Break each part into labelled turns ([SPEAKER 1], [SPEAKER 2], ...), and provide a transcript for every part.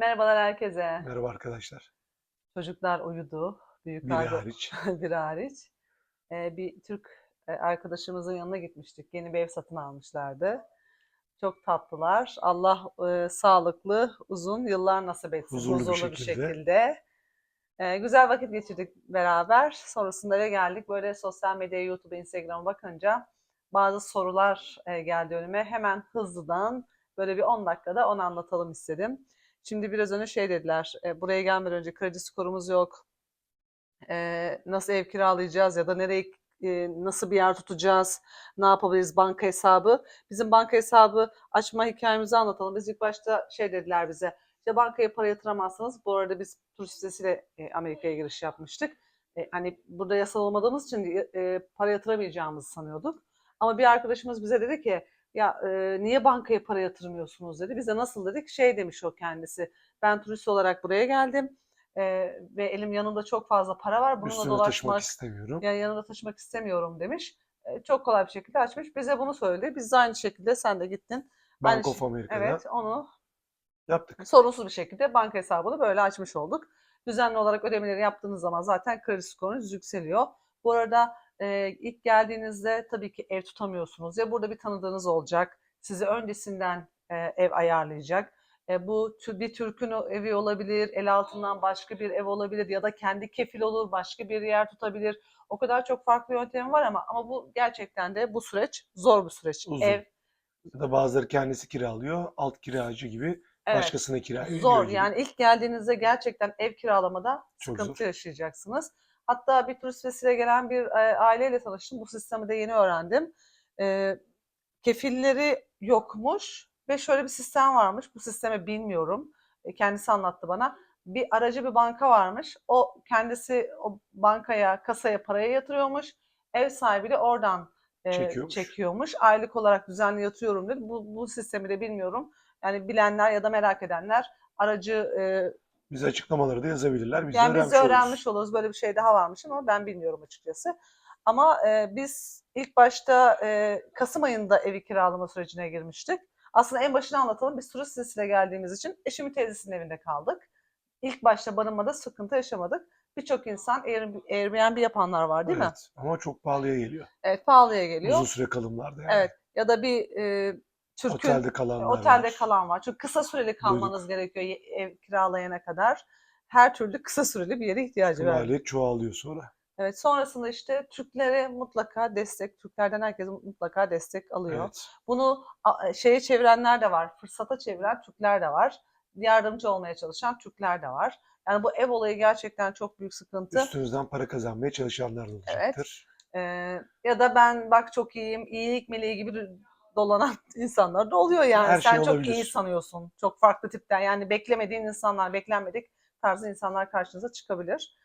[SPEAKER 1] Merhabalar herkese.
[SPEAKER 2] Merhaba arkadaşlar.
[SPEAKER 1] Çocuklar uyudu.
[SPEAKER 2] Biri
[SPEAKER 1] Büyükler de
[SPEAKER 2] hariç.
[SPEAKER 1] biri hariç. Ee, bir Türk e, arkadaşımızın yanına gitmiştik. Yeni bir ev satın almışlardı. Çok tatlılar. Allah e, sağlıklı, uzun yıllar nasip etsin.
[SPEAKER 2] Huzurlu bir
[SPEAKER 1] bir
[SPEAKER 2] şekilde.
[SPEAKER 1] şekilde. Ee, güzel vakit geçirdik beraber. Sonrasında eve geldik. Böyle sosyal medyaya, YouTube'a, Instagram'a bakınca bazı sorular e, geldi önüme. Hemen hızlıdan böyle bir 10 dakikada onu anlatalım istedim. Şimdi biraz önce şey dediler, e, buraya gelmeden önce kredi skorumuz yok, e, nasıl ev kiralayacağız ya da nereye e, nasıl bir yer tutacağız, ne yapabiliriz banka hesabı. Bizim banka hesabı açma hikayemizi anlatalım. Biz ilk başta şey dediler bize, işte bankaya para yatıramazsınız. Bu arada biz turist vizesiyle e, Amerika'ya giriş yapmıştık. E, hani burada yasal olmadığımız için e, para yatıramayacağımızı sanıyorduk. Ama bir arkadaşımız bize dedi ki, ya e, niye bankaya para yatırmıyorsunuz dedi. Biz de nasıl dedik? Şey demiş o kendisi. Ben turist olarak buraya geldim e, ve elim yanımda çok fazla para var. Bununla
[SPEAKER 2] Üstüne
[SPEAKER 1] dolaşmak,
[SPEAKER 2] istemiyorum.
[SPEAKER 1] yani yanında taşımak istemiyorum demiş. E, çok kolay bir şekilde açmış. Bize bunu söyledi. Biz de aynı şekilde sen de gittin.
[SPEAKER 2] Bank
[SPEAKER 1] aynı
[SPEAKER 2] of America'da
[SPEAKER 1] Evet onu
[SPEAKER 2] yaptık.
[SPEAKER 1] sorunsuz bir şekilde banka hesabını böyle açmış olduk. Düzenli olarak ödemeleri yaptığınız zaman zaten kredi skorunuz yükseliyor. Bu arada e, ilk geldiğinizde tabii ki ev tutamıyorsunuz. Ya burada bir tanıdığınız olacak. Size öncesinden e, ev ayarlayacak. E, bu bir Türk'ün evi olabilir, el altından başka bir ev olabilir ya da kendi kefil olur, başka bir yer tutabilir. O kadar çok farklı yöntemi var ama ama bu gerçekten de bu süreç zor bir süreç.
[SPEAKER 2] Uzun.
[SPEAKER 1] Ev
[SPEAKER 2] Ya da bazıları kendisi kiralıyor. Alt kiracı gibi
[SPEAKER 1] evet.
[SPEAKER 2] başkasına kiraya veriyor
[SPEAKER 1] Zor
[SPEAKER 2] gibi.
[SPEAKER 1] yani ilk geldiğinizde gerçekten ev kiralamada
[SPEAKER 2] Çok
[SPEAKER 1] sıkıntı
[SPEAKER 2] zor.
[SPEAKER 1] yaşayacaksınız. Hatta bir turist vesile gelen bir e, aileyle tanıştım. Bu sistemi de yeni öğrendim. E, kefilleri yokmuş ve şöyle bir sistem varmış. Bu sistemi bilmiyorum. E, kendisi anlattı bana. Bir aracı bir banka varmış. O kendisi o bankaya, kasaya parayı yatırıyormuş. Ev sahibi de oradan e,
[SPEAKER 2] Çekiyormuş.
[SPEAKER 1] çekiyormuş. Aylık olarak düzenli yatıyorum dedi. Bu, bu sistemi de bilmiyorum. Yani bilenler ya da merak edenler aracı e,
[SPEAKER 2] Bize açıklamaları da yazabilirler. Biz
[SPEAKER 1] yani
[SPEAKER 2] de
[SPEAKER 1] biz
[SPEAKER 2] öğrenmiş
[SPEAKER 1] öğrenmiş oluruz. Böyle bir şey daha varmış ama ben bilmiyorum açıkçası. Ama e, biz ilk başta e, Kasım ayında evi kiralama sürecine girmiştik. Aslında en başını anlatalım. Biz turist vizesiyle geldiğimiz için eşimin teyzesinin evinde kaldık. İlk başta barınmada sıkıntı yaşamadık. Birçok insan Air- Airbnb yapanlar var değil mi?
[SPEAKER 2] Evet. Ama çok pahalıya geliyor.
[SPEAKER 1] Evet pahalıya geliyor.
[SPEAKER 2] Uzun süre kalımlarda yani.
[SPEAKER 1] Evet ya da bir e, Türk'ün
[SPEAKER 2] Otelde kalanlar
[SPEAKER 1] otelde
[SPEAKER 2] var.
[SPEAKER 1] kalan var. Çünkü kısa süreli kalmanız gerekiyor ye- ev kiralayana kadar. Her türlü kısa süreli bir yere ihtiyacı var.
[SPEAKER 2] Maliyet çoğalıyor sonra.
[SPEAKER 1] Evet sonrasında işte Türklere mutlaka destek, Türklerden herkes mutlaka destek alıyor.
[SPEAKER 2] Evet.
[SPEAKER 1] Bunu a- şeye çevirenler de var, fırsata çeviren Türkler de var. Yardımcı olmaya çalışan Türkler de var. Yani bu ev olayı gerçekten çok büyük sıkıntı.
[SPEAKER 2] Üstünüzden para kazanmaya çalışanlar da olacaktır.
[SPEAKER 1] Ee, ya da ben bak çok iyiyim, iyilik meleği gibi dolanan insanlar da oluyor yani.
[SPEAKER 2] Her şey
[SPEAKER 1] Sen çok
[SPEAKER 2] olabilir.
[SPEAKER 1] iyi sanıyorsun. Çok farklı tipten yani beklemediğin insanlar, beklenmedik tarzı insanlar karşınıza çıkabilir.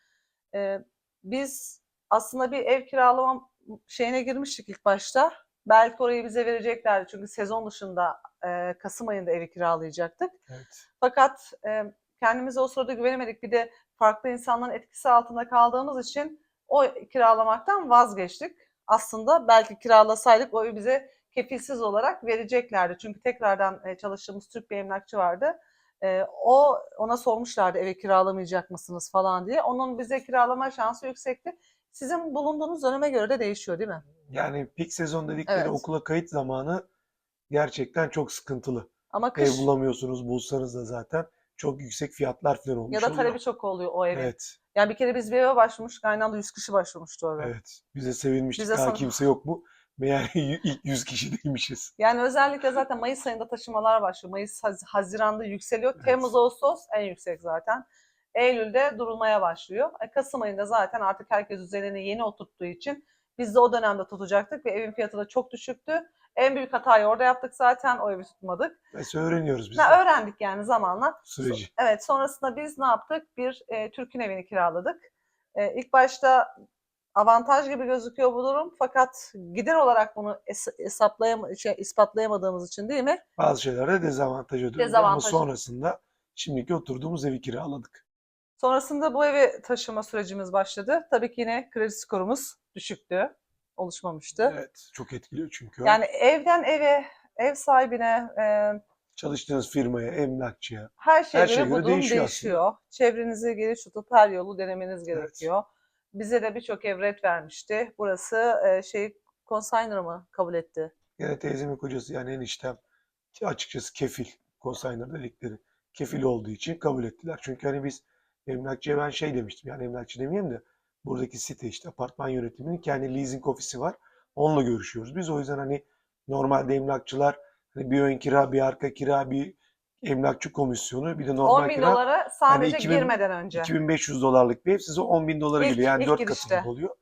[SPEAKER 1] Ee, biz aslında bir ev kiralama şeyine girmiştik ilk başta. Belki orayı bize vereceklerdi çünkü sezon dışında e, Kasım ayında evi kiralayacaktık.
[SPEAKER 2] Evet.
[SPEAKER 1] Fakat e, kendimize o sırada güvenemedik. Bir de farklı insanların etkisi altında kaldığımız için o kiralamaktan vazgeçtik. Aslında belki kiralasaydık o evi bize kefilsiz olarak vereceklerdi. Çünkü tekrardan e, çalıştığımız Türk bir emlakçı vardı. E, o ona sormuşlardı eve kiralamayacak mısınız falan diye. Onun bize kiralama şansı yüksekti. Sizin bulunduğunuz döneme göre de değişiyor değil mi?
[SPEAKER 2] Yani peak sezon dedikleri
[SPEAKER 1] Evet.
[SPEAKER 2] okula kayıt zamanı gerçekten çok sıkıntılı.
[SPEAKER 1] Ama
[SPEAKER 2] Ev
[SPEAKER 1] kış
[SPEAKER 2] bulamıyorsunuz. Bulsanız da zaten çok yüksek fiyatlar falan olmuş
[SPEAKER 1] ya da
[SPEAKER 2] oluyor.
[SPEAKER 1] talebi çok oluyor o evin.
[SPEAKER 2] Evet.
[SPEAKER 1] Yani bir kere biz bir eve başvurmuştuk. Aynı anda 100 kişi başvurmuştu o eve.
[SPEAKER 2] Evet. Bize sevinmiştik.
[SPEAKER 1] Bize
[SPEAKER 2] "Aa,
[SPEAKER 1] sana-
[SPEAKER 2] kimse yok mu? Meğer ilk 100 kişi değilmişiz.
[SPEAKER 1] Yani özellikle zaten Mayıs ayında taşımalar başlıyor. Mayıs, Haz- Haziran'da yükseliyor.
[SPEAKER 2] Evet.
[SPEAKER 1] Temmuz, Ağustos en yüksek zaten. Eylül'de durulmaya başlıyor. Kasım ayında zaten artık herkes üzerine yeni oturttuğu için biz de o dönemde tutacaktık ve evin fiyatı da çok düşüktü. En büyük hatayı orada yaptık zaten. O evi tutmadık.
[SPEAKER 2] Mesela öğreniyoruz biz
[SPEAKER 1] Ne öğrendik yani zamanla.
[SPEAKER 2] süreci.
[SPEAKER 1] Evet sonrasında biz ne yaptık? Bir e, Türk'ün evini kiraladık. E, ilk başta avantaj gibi gözüküyor bu durum fakat gider olarak bunu es- hesaplayam şey, ispatlayamadığımız için değil mi?
[SPEAKER 2] Bazı şeylerde dezavantaja döndü ama
[SPEAKER 1] Dezavantaj.
[SPEAKER 2] sonrasında şimdiki oturduğumuz evi kiraladık.
[SPEAKER 1] Sonrasında bu eve taşıma sürecimiz başladı. Tabii ki yine kredi skorumuz düşüktü. Oluşmamıştı.
[SPEAKER 2] Evet. Çok etkiliyor çünkü.
[SPEAKER 1] Yani evden eve, ev sahibine e,
[SPEAKER 2] çalıştığınız firmaya, emlakçıya.
[SPEAKER 1] Her şeye
[SPEAKER 2] Her
[SPEAKER 1] göre
[SPEAKER 2] şeye
[SPEAKER 1] bu
[SPEAKER 2] göre
[SPEAKER 1] durum
[SPEAKER 2] değişiyor
[SPEAKER 1] değişiyor. Çevrenizi geri tutup her yolu denemeniz
[SPEAKER 2] Evet.
[SPEAKER 1] Bize de birçok evret vermişti. Burası e, şey consigner mı kabul etti?
[SPEAKER 2] Gene teyzemin kocası yani eniştem açıkçası kefil, consigner dedikleri kefil olduğu için kabul ettiler. Çünkü hani biz emlakçıya ben şey demiştim yani emlakçı demeyeyim de buradaki site işte apartman yönetiminin kendi leasing ofisi var. Onunla görüşüyoruz. Biz o yüzden hani normalde emlakçılar hani bir ön kira, bir arka kira, bir emlakçı komisyonu, bir de
[SPEAKER 1] 10
[SPEAKER 2] normal
[SPEAKER 1] bin
[SPEAKER 2] kira
[SPEAKER 1] dolara sadece
[SPEAKER 2] 2000
[SPEAKER 1] girmeden önce.
[SPEAKER 2] 2500 dolarlık bir ev size 10 bin dolara
[SPEAKER 1] İlk-
[SPEAKER 2] geliyor. Yani
[SPEAKER 1] ilk
[SPEAKER 2] 4
[SPEAKER 1] girişte.
[SPEAKER 2] katında oluyor.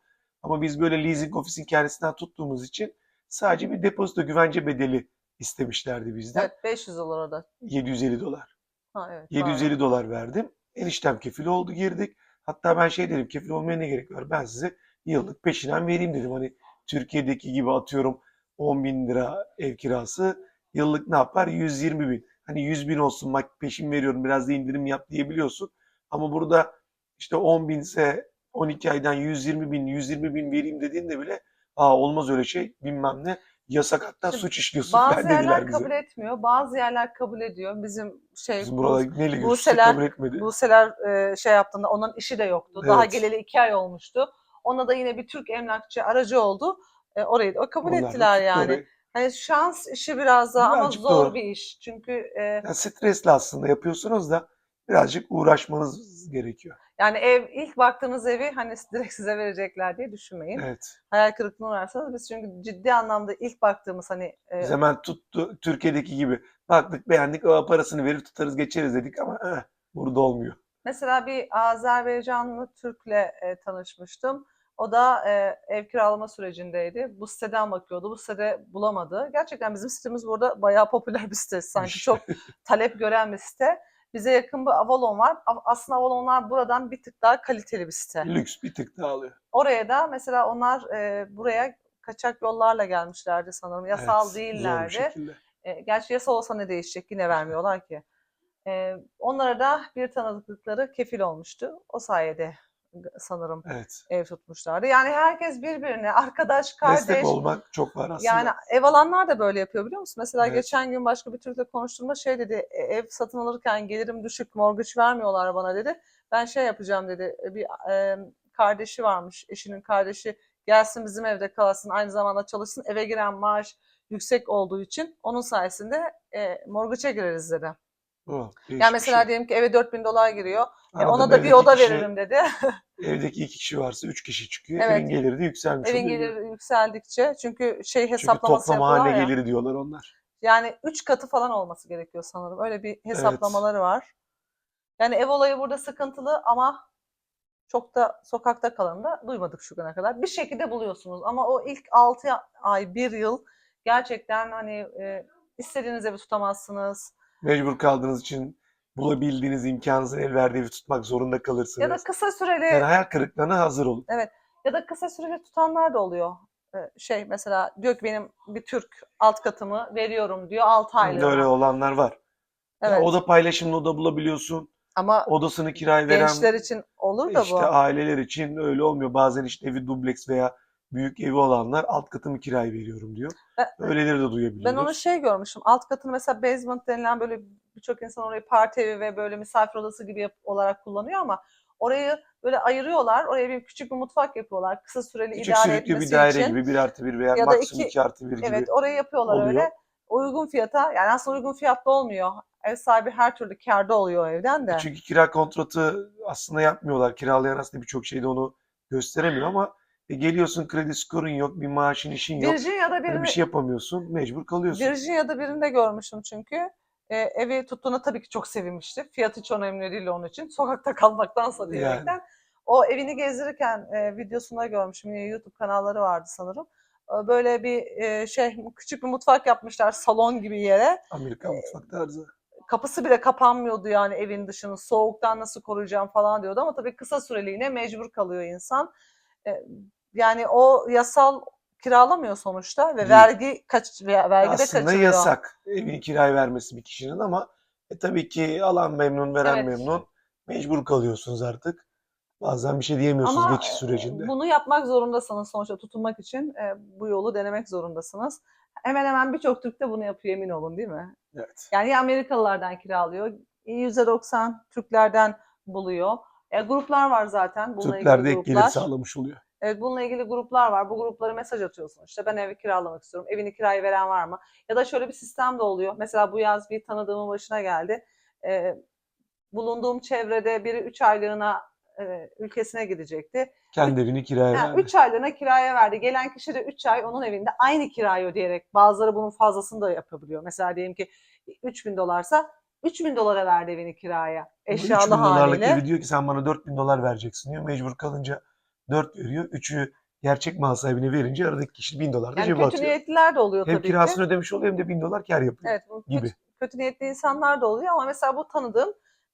[SPEAKER 2] Ama biz böyle leasing ofisin kendisinden tuttuğumuz için sadece bir depozito güvence bedeli istemişlerdi bizden.
[SPEAKER 1] Evet 500 dolar orada.
[SPEAKER 2] 750 dolar.
[SPEAKER 1] Ha, evet,
[SPEAKER 2] 750 dolar verdim. Eniştem kefil oldu girdik. Hatta ben şey dedim kefil olmaya ne gerek var? Ben size yıllık peşinen vereyim dedim. Hani Türkiye'deki gibi atıyorum 10 bin lira ev kirası yıllık ne yapar? 120 bin. Hani 100 bin olsun bak peşin veriyorum biraz da indirim yap diyebiliyorsun. Ama burada işte 10 binse 12 aydan 120 bin 120 bin vereyim dediğinde bile aa olmaz öyle şey bilmem ne yasak hatta
[SPEAKER 1] Şimdi
[SPEAKER 2] suç işliyorsun
[SPEAKER 1] Bazı yerler
[SPEAKER 2] bize.
[SPEAKER 1] kabul etmiyor, bazı yerler kabul ediyor. Bizim şey
[SPEAKER 2] Bizim buralar neyle
[SPEAKER 1] Buseler-
[SPEAKER 2] kabul etmedi.
[SPEAKER 1] Buseler e, şey yaptığında onun işi de yoktu. Daha
[SPEAKER 2] Evet.
[SPEAKER 1] geleli iki ay olmuştu. Ona da yine bir Türk emlakçı aracı oldu. E, orayı da kabul
[SPEAKER 2] Onlar
[SPEAKER 1] ettiler yani.
[SPEAKER 2] orayı.
[SPEAKER 1] Hani şans işi biraz daha ama
[SPEAKER 2] Birazcık
[SPEAKER 1] zor
[SPEAKER 2] doğru.
[SPEAKER 1] bir iş. Çünkü e,
[SPEAKER 2] Yani stresli aslında yapıyorsunuz da birazcık uğraşmanız gerekiyor.
[SPEAKER 1] yani ev ilk baktığınız evi hani direkt size verecekler diye düşünmeyin.
[SPEAKER 2] Evet.
[SPEAKER 1] Hayal kırıklığına uğrarsanız biz çünkü ciddi anlamda ilk baktığımız hani e,
[SPEAKER 2] Biz hemen tuttu Türkiye'deki gibi baktık beğendik o parasını verir tutarız geçeriz dedik ama eh, burada olmuyor.
[SPEAKER 1] Mesela bir Azerbaycanlı Türk'le e, tanışmıştım. O da e, ev kiralama sürecindeydi. Bu siteden bakıyordu. Bu sitede bulamadı. Gerçekten bizim sitemiz burada bayağı popüler bir site. Sanki çok talep gören bir site. Bize yakın bir Avalon var. Aslında Avalonlar buradan bir tık daha kaliteli bir site.
[SPEAKER 2] Lüks bir tık daha alıyor.
[SPEAKER 1] Oraya da mesela onlar e, buraya kaçak yollarla gelmişlerdi sanırım. Yasal
[SPEAKER 2] Evet,
[SPEAKER 1] değillerdi. E, gerçi yasal olsa ne değişecek? Yine vermiyorlar ki. E, onlara da bir tanıdıkları kefil olmuştu. O sayede sanırım
[SPEAKER 2] Evet.
[SPEAKER 1] ev tutmuşlardı. Yani herkes birbirine arkadaş, kardeş.
[SPEAKER 2] Destek olmak çok var aslında.
[SPEAKER 1] Yani ev alanlar da böyle yapıyor biliyor musun? Mesela
[SPEAKER 2] Evet.
[SPEAKER 1] geçen gün başka bir Türk'le konuştuğumda şey dedi, "E, ev satın alırken gelirim düşük, mortgage vermiyorlar bana dedi. Ben şey yapacağım dedi, "E, bir e, kardeşi varmış, eşinin kardeşi gelsin bizim evde kalsın, aynı zamanda çalışsın, eve giren maaş yüksek olduğu için onun sayesinde e, mortgage'e gireriz dedi.
[SPEAKER 2] O, değişik
[SPEAKER 1] Yani mesela
[SPEAKER 2] şey.
[SPEAKER 1] diyelim ki eve 4000 dolar giriyor, e, ona da bir oda
[SPEAKER 2] kişi-
[SPEAKER 1] veririm dedi.
[SPEAKER 2] Evdeki iki kişi varsa üç kişi çıkıyor.
[SPEAKER 1] Evet.
[SPEAKER 2] Evin geliri de yükselmiş
[SPEAKER 1] Evin
[SPEAKER 2] oluyor.
[SPEAKER 1] geliri yükseldikçe çünkü şey
[SPEAKER 2] Çünkü
[SPEAKER 1] hesaplaması
[SPEAKER 2] toplam
[SPEAKER 1] yapıyorlar
[SPEAKER 2] hane
[SPEAKER 1] ya.
[SPEAKER 2] geliri diyorlar onlar.
[SPEAKER 1] Yani 3 katı falan olması gerekiyor sanırım. Öyle bir hesaplamaları var. Yani ev olayı burada sıkıntılı ama çok da sokakta kalanı da duymadık şu güne kadar. Bir şekilde buluyorsunuz ama o ilk 6 ay, 1 yıl gerçekten hani e, istediğiniz evi tutamazsınız.
[SPEAKER 2] Mecbur kaldığınız için bulabildiğiniz imkanınızın el verdiği tutmak zorunda kalırsınız.
[SPEAKER 1] Ya da kısa süreli
[SPEAKER 2] Yani hayal kırıklığına hazır olun.
[SPEAKER 1] ya da kısa süreli tutanlar da oluyor. E, Şey mesela diyor ki benim bir Türk alt katımı veriyorum diyor 6 aylığına.
[SPEAKER 2] Öyle olanlar var. Ya
[SPEAKER 1] Evet.
[SPEAKER 2] oda paylaşımlı oda bulabiliyorsun.
[SPEAKER 1] Ama
[SPEAKER 2] Odasını kiraya veren
[SPEAKER 1] gençler için olur da
[SPEAKER 2] işte
[SPEAKER 1] bu.
[SPEAKER 2] aileler için öyle olmuyor. Bazen işte evi dubleks veya büyük evi olanlar alt katımı kiraya veriyorum diyor.
[SPEAKER 1] Ben-
[SPEAKER 2] Öyleleri de duyabiliyoruz.
[SPEAKER 1] Ben onu şey görmüşüm. Alt katını mesela basement denilen böyle birçok insan orayı parti evi ve böyle misafir odası gibi yap- olarak kullanıyor ama orayı böyle ayırıyorlar. Oraya bir küçük bir mutfak yapıyorlar. Kısa süreli
[SPEAKER 2] Küçük
[SPEAKER 1] idare
[SPEAKER 2] sürüklü bir
[SPEAKER 1] etmesi
[SPEAKER 2] daire
[SPEAKER 1] için.
[SPEAKER 2] gibi bir artı bir veya
[SPEAKER 1] Ya
[SPEAKER 2] maksimum
[SPEAKER 1] iki-
[SPEAKER 2] iki artı bir gibi.
[SPEAKER 1] Evet orayı yapıyorlar
[SPEAKER 2] oluyor.
[SPEAKER 1] öyle. Uygun fiyata yani aslında uygun fiyatlı olmuyor. Ev sahibi her türlü kârda oluyor evden de.
[SPEAKER 2] Çünkü kira kontratı aslında yapmıyorlar. Kiralayan aslında birçok şeyde onu gösteremiyor ama e, geliyorsun kredi skorun yok, bir maaşın işin yok.
[SPEAKER 1] Virginia'da
[SPEAKER 2] Hani
[SPEAKER 1] birini,
[SPEAKER 2] bir şey yapamıyorsun, mecbur kalıyorsun.
[SPEAKER 1] Virginia'da birinde görmüştüm çünkü. E, evi tuttuğuna tabii ki çok sevinmişti. Fiyat hiç önemli değil onun için. Sokakta kalmaktansa diyerekten. O evini gezdirirken e, videosunda görmüşüm. YouTube kanalları vardı sanırım. E, Böyle bir e, şey küçük bir mutfak yapmışlar salon gibi yere.
[SPEAKER 2] Amerikan mutfak tarzı.
[SPEAKER 1] Kapısı bile kapanmıyordu yani evin dışını. Soğuktan nasıl koruyacağım falan diyordu ama tabii kısa süreliğine mecbur kalıyor insan. E, Yani o yasal kiralamıyor sonuçta ve
[SPEAKER 2] Değil.
[SPEAKER 1] vergi kaç ve- vergi de
[SPEAKER 2] Aslında
[SPEAKER 1] kaçırıyor.
[SPEAKER 2] yasak evini kiraya vermesi bir kişinin ama e, tabii ki alan memnun, veren
[SPEAKER 1] Evet.
[SPEAKER 2] memnun. Mecbur kalıyorsunuz artık. Bazen bir şey diyemiyorsunuz
[SPEAKER 1] Ama
[SPEAKER 2] geçiş sürecinde.
[SPEAKER 1] bunu yapmak zorundasınız sonuçta tutunmak için e, bu yolu denemek zorundasınız. Hemen hemen birçok Türk de bunu yapıyor emin olun değil mi?
[SPEAKER 2] Evet.
[SPEAKER 1] Yani ya Amerikalılardan kiralıyor, %90 Türklerden buluyor. E, gruplar var zaten. Bununla
[SPEAKER 2] Türkler de
[SPEAKER 1] ilgili
[SPEAKER 2] ek gelir
[SPEAKER 1] gruplar.
[SPEAKER 2] sağlamış oluyor.
[SPEAKER 1] Evet bununla ilgili gruplar var. Bu gruplara mesaj atıyorsun. İşte ben evi kiralamak istiyorum. Evini kiraya veren var mı? Ya da şöyle bir sistem de oluyor. Mesela bu yaz bir tanıdığımın başına geldi. Ee, bulunduğum çevrede biri 3 aylığına e, ülkesine gidecekti.
[SPEAKER 2] Kendi evini kiraya
[SPEAKER 1] Yani
[SPEAKER 2] verdi.
[SPEAKER 1] 3 aylığına kiraya verdi. Gelen kişi de 3 ay onun evinde aynı kirayı ödeyerek bazıları bunun fazlasını da yapabiliyor. Mesela diyelim ki 3000 dolarsa 3000 dolara verdi evini kiraya.
[SPEAKER 2] Bu 3000
[SPEAKER 1] Eşyalı
[SPEAKER 2] dolarlık
[SPEAKER 1] haliyle.
[SPEAKER 2] evi diyor ki sen bana 4000 dolar vereceksin diyor. Mecbur kalınca 4 veriyor. 3'ü gerçek mal sahibine verince aradaki kişi 1000 dolar da
[SPEAKER 1] Yani
[SPEAKER 2] cebe
[SPEAKER 1] kötü
[SPEAKER 2] atıyor.
[SPEAKER 1] niyetliler de oluyor
[SPEAKER 2] Hem
[SPEAKER 1] tabii ki.
[SPEAKER 2] kirasını ödemiş oluyor hem de 1000 dolar kar yapıyor.
[SPEAKER 1] Evet, bu
[SPEAKER 2] gibi.
[SPEAKER 1] kötü, kötü niyetli insanlar da oluyor ama mesela bu tanıdığım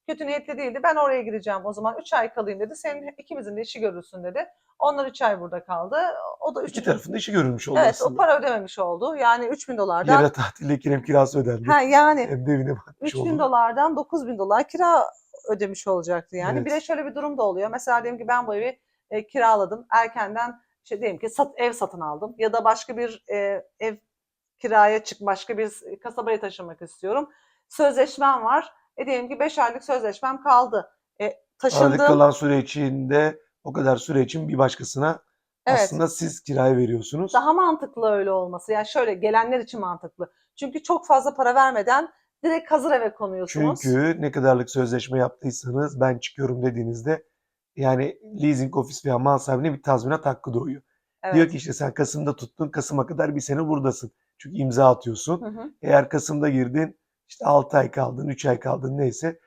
[SPEAKER 1] kötü niyetli değildi. Ben oraya gideceğim o zaman 3 ay kalayım dedi. Senin ikimizin de işi görülsün dedi. Onlar 3 ay burada kaldı. O da 3
[SPEAKER 2] İki tarafın da işi görülmüş oldu
[SPEAKER 1] Evet, o
[SPEAKER 2] aslında.
[SPEAKER 1] para ödememiş oldu. Yani 3000 dolardan
[SPEAKER 2] Yere tatilde hem kirası ödendi.
[SPEAKER 1] ha yani
[SPEAKER 2] Hem de evine bakmış
[SPEAKER 1] 3000
[SPEAKER 2] oldu.
[SPEAKER 1] dolardan 9000 dolar kira ödemiş olacaktı yani. Bir de
[SPEAKER 2] Evet.
[SPEAKER 1] şöyle bir durum da oluyor. Mesela diyelim ki ben bu evi e, kiraladım. Erkenden işte diyelim ki sat, ev satın aldım ya da başka bir e, ev kiraya çık başka bir kasabaya taşınmak istiyorum. Sözleşmem var. E diyelim ki 5 aylık sözleşmem kaldı. E,
[SPEAKER 2] Aralık
[SPEAKER 1] taşındım.
[SPEAKER 2] kalan süre içinde o kadar süre için bir başkasına
[SPEAKER 1] Evet.
[SPEAKER 2] aslında siz kiraya veriyorsunuz.
[SPEAKER 1] Daha mantıklı öyle olması. Yani şöyle gelenler için mantıklı. Çünkü çok fazla para vermeden direkt hazır eve konuyorsunuz.
[SPEAKER 2] Çünkü ne kadarlık sözleşme yaptıysanız ben çıkıyorum dediğinizde yani leasing ofis veya mal sahibine bir tazminat hakkı doğuyor.
[SPEAKER 1] evet.
[SPEAKER 2] Diyor ki işte sen Kasım'da tuttun, Kasım'a kadar bir sene buradasın. Çünkü imza atıyorsun.
[SPEAKER 1] Hı hı.
[SPEAKER 2] Eğer Kasım'da girdin, işte 6 ay kaldın, 3 ay kaldın neyse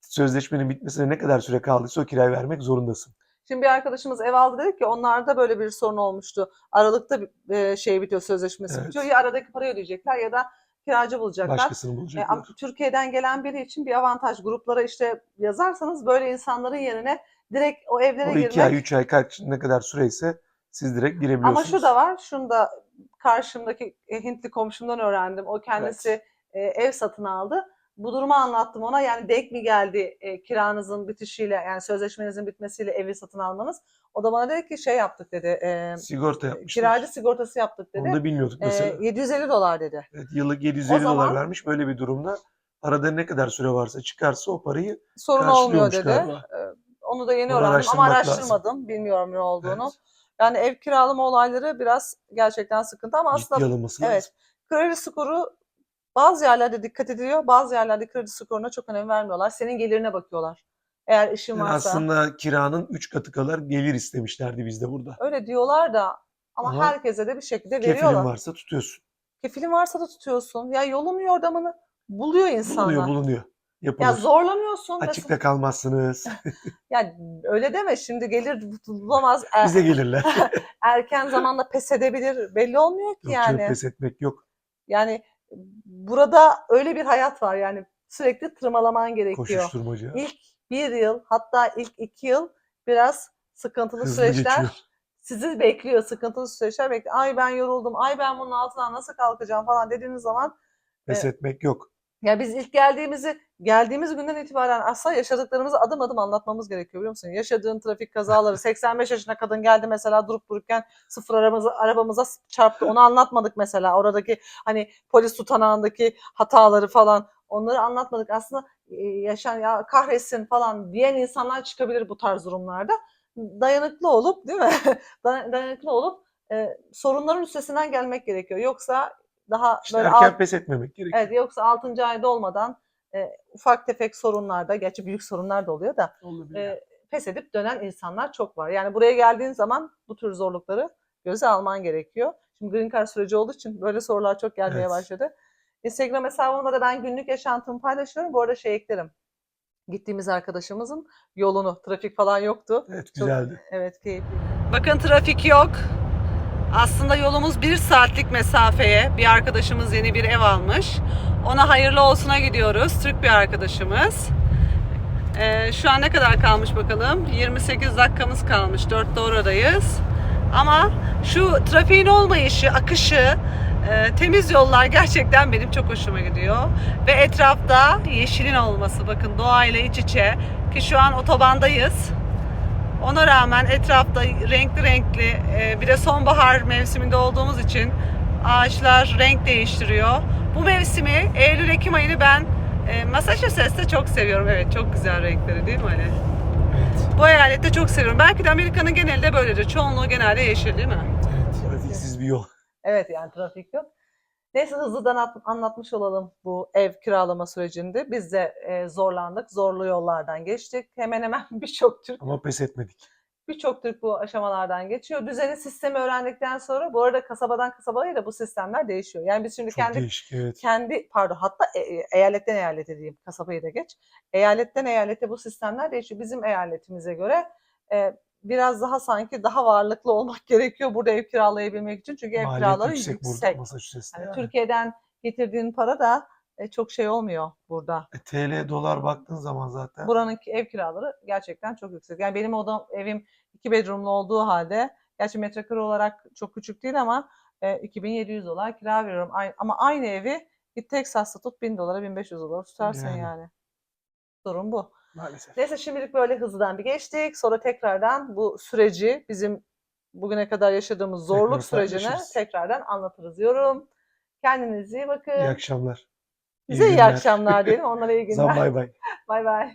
[SPEAKER 2] sözleşmenin bitmesine ne kadar süre kaldıysa o kirayı vermek zorundasın.
[SPEAKER 1] Şimdi bir arkadaşımız ev aldı dedik ki onlarda böyle bir sorun olmuştu. Aralıkta e, şey bitiyor sözleşmesi
[SPEAKER 2] Evet.
[SPEAKER 1] bitiyor. Ya aradaki parayı ödeyecekler ya da kiracı bulacaklar.
[SPEAKER 2] Başkasını
[SPEAKER 1] E,
[SPEAKER 2] bulacaklar.
[SPEAKER 1] ama Türkiye'den gelen biri için bir avantaj. Gruplara işte yazarsanız böyle insanların yerine direkt o evlere
[SPEAKER 2] O
[SPEAKER 1] girmek.
[SPEAKER 2] 2 ay, 3 ay kaç ne kadar süreyse siz direkt girebiliyorsunuz.
[SPEAKER 1] Ama şu da var. Şunu da karşımdaki e, Hintli komşumdan öğrendim. O kendisi e, ev satın aldı. Bu durumu anlattım ona. Yani denk mi geldi e, kiranızın bitişiyle yani sözleşmenizin bitmesiyle evi satın almanız? O da bana dedi ki şey yaptık dedi. E,
[SPEAKER 2] Sigorta yapmışlar.
[SPEAKER 1] kiracı sigortası yaptık dedi.
[SPEAKER 2] Onu da bilmiyorduk
[SPEAKER 1] E,
[SPEAKER 2] mesela.
[SPEAKER 1] 750 dolar dedi.
[SPEAKER 2] Evet, yıllık 750
[SPEAKER 1] O zaman-
[SPEAKER 2] dolar vermiş. Böyle bir durumda arada ne kadar süre varsa çıkarsa o parayı
[SPEAKER 1] Sorun olmuyor dedi.
[SPEAKER 2] galiba.
[SPEAKER 1] E, onu da yeni
[SPEAKER 2] Onu
[SPEAKER 1] öğrendim ama
[SPEAKER 2] araştırmak lazım.
[SPEAKER 1] araştırmadım. Bilmiyorum ne olduğunu.
[SPEAKER 2] Evet,
[SPEAKER 1] Yani ev kiralama olayları biraz gerçekten sıkıntı ama aslında
[SPEAKER 2] ciddi lazım.
[SPEAKER 1] Evet. Kredi skoru bazı yerlerde dikkat ediliyor. Bazı yerlerde kredi skoruna çok önem vermiyorlar. Senin gelirine bakıyorlar. Eğer işin
[SPEAKER 2] Yani
[SPEAKER 1] varsa.
[SPEAKER 2] aslında kiranın 3 katı kadar gelir istemişlerdi bizde burada.
[SPEAKER 1] Öyle diyorlar da ama,
[SPEAKER 2] Ama
[SPEAKER 1] herkese de bir şekilde
[SPEAKER 2] Kefilin
[SPEAKER 1] veriyorlar.
[SPEAKER 2] varsa tutuyorsun.
[SPEAKER 1] Kefilin varsa da tutuyorsun. Ya yolunu yordamını buluyor insanlar.
[SPEAKER 2] Bulunuyor bulunuyor. Yapılır.
[SPEAKER 1] Ya zorlanıyorsun. mesela.
[SPEAKER 2] Açıkta kalmazsınız.
[SPEAKER 1] Ya öyle deme şimdi gelir bulamaz. Er-
[SPEAKER 2] Bize gelirler.
[SPEAKER 1] erken zamanda pes edebilir. Belli olmuyor ki
[SPEAKER 2] Yok
[SPEAKER 1] yani.
[SPEAKER 2] pes etmek yok.
[SPEAKER 1] Yani burada öyle bir hayat var yani sürekli tırmalaman gerekiyor.
[SPEAKER 2] Koşuşturmaca.
[SPEAKER 1] İlk bir yıl hatta ilk iki yıl biraz sıkıntılı
[SPEAKER 2] Hızlı
[SPEAKER 1] süreçler
[SPEAKER 2] geçiyor.
[SPEAKER 1] sizi bekliyor. Sıkıntılı süreçler bekliyor. Ay ben yoruldum. Ay ben bunun altından nasıl kalkacağım falan dediğiniz zaman
[SPEAKER 2] Pes etmek yok.
[SPEAKER 1] Ya biz ilk geldiğimizi geldiğimiz günden itibaren aslında yaşadıklarımızı adım adım anlatmamız gerekiyor biliyor musun? Yaşadığın trafik kazaları 85 yaşına kadın geldi mesela durup dururken sıfır arabamıza, arabamıza çarptı. Onu anlatmadık mesela. Oradaki hani polis tutanağındaki hataları falan onları anlatmadık. Aslında e, yaşan ya kahretsin falan diyen insanlar çıkabilir bu tarz durumlarda. Dayanıklı olup değil mi? Day- Dayanıklı olup e, sorunların üstesinden gelmek gerekiyor. Yoksa daha
[SPEAKER 2] İşte
[SPEAKER 1] böyle
[SPEAKER 2] erken
[SPEAKER 1] alt-
[SPEAKER 2] pes etmemek gerekiyor.
[SPEAKER 1] Evet yoksa 6. ayda olmadan e, ufak tefek sorunlarda, gerçi büyük sorunlar da oluyor da
[SPEAKER 2] Olabilir.
[SPEAKER 1] e, pes edip dönen insanlar çok var. Yani buraya geldiğin zaman bu tür zorlukları göze alman gerekiyor. Şimdi Green Card süreci olduğu için böyle sorular çok gelmeye
[SPEAKER 2] Evet.
[SPEAKER 1] başladı. Instagram hesabımda da ben günlük yaşantımı paylaşıyorum. Bu arada şey eklerim. Gittiğimiz arkadaşımızın yolunu, trafik falan yoktu.
[SPEAKER 2] evet
[SPEAKER 1] Çok-
[SPEAKER 2] güzeldi.
[SPEAKER 1] Evet keyifli. Bakın trafik yok. Aslında yolumuz bir saatlik mesafeye. Bir arkadaşımız yeni bir ev almış. Ona hayırlı olsuna gidiyoruz. Türk bir arkadaşımız. Ee, şu an ne kadar kalmış bakalım? 28 dakikamız kalmış. 4'te oradayız. Ama şu trafiğin olmayışı, akışı, e, temiz yollar gerçekten benim çok hoşuma gidiyor. Ve etrafta yeşilin olması. Bakın doğayla iç içe. Ki şu an otobandayız. Ona rağmen etrafta renkli renkli e, bir de sonbahar mevsiminde olduğumuz için Ağaçlar renk değiştiriyor. Bu mevsimi Eylül-Ekim ayını ben e, Massachusetts'te çok seviyorum. Evet çok güzel renkleri değil mi Ali?
[SPEAKER 2] Evet.
[SPEAKER 1] Bu eyalette çok seviyorum. Belki de Amerika'nın genelinde böyledir. Çoğunluğu genelde yeşil değil mi?
[SPEAKER 2] Evet. Trafiksiz bir yol.
[SPEAKER 1] Evet yani trafik yok. Neyse hızlıdan at- anlatmış olalım bu ev kiralama sürecinde. Biz de e, zorlandık. Zorlu yollardan geçtik. Hemen hemen birçok Türk
[SPEAKER 2] Ama pes etmedik.
[SPEAKER 1] birçok Türk bu aşamalardan geçiyor. Düzeni sistemi öğrendikten sonra bu arada kasabadan kasabaya da bu sistemler değişiyor. Yani biz şimdi
[SPEAKER 2] Çok
[SPEAKER 1] kendi
[SPEAKER 2] değişik evet.
[SPEAKER 1] kendi pardon hatta e- e- eyaletten eyalete diyeyim kasabayı da geç. Eyaletten eyalete bu sistemler değişiyor. Bizim eyaletimize göre e, biraz daha sanki daha varlıklı olmak gerekiyor burada ev kiralayabilmek için. Çünkü ev
[SPEAKER 2] Maliyet
[SPEAKER 1] kiraları
[SPEAKER 2] yüksek,
[SPEAKER 1] yüksek.
[SPEAKER 2] burada.
[SPEAKER 1] Yani
[SPEAKER 2] yani.
[SPEAKER 1] Türkiye'den getirdiğin para da e, çok şey olmuyor burada.
[SPEAKER 2] E, TL dolar baktığın zaman zaten
[SPEAKER 1] Buranın ev kiraları gerçekten çok yüksek. Yani benim odam evim iki bedroomlu olduğu halde gerçi metrekare olarak çok küçük değil ama e, 2700 dolar kira veriyorum. Ay- Ama aynı evi git Texas'ta tut 1000 dolara 1500 dolara tutarsın
[SPEAKER 2] Yani.
[SPEAKER 1] yani. Sorun bu.
[SPEAKER 2] Maalesef.
[SPEAKER 1] Neyse şimdilik böyle hızlıdan bir geçtik. Sonra tekrardan bu süreci bizim bugüne kadar yaşadığımız zorluk sürecini
[SPEAKER 2] paylaşırız.
[SPEAKER 1] tekrardan anlatırız diyorum. Kendinize iyi bakın.
[SPEAKER 2] İyi akşamlar.
[SPEAKER 1] Bize iyi
[SPEAKER 2] günler.
[SPEAKER 1] akşamlar diyelim. Onlara iyi günler.
[SPEAKER 2] bay bay.
[SPEAKER 1] Bay bay.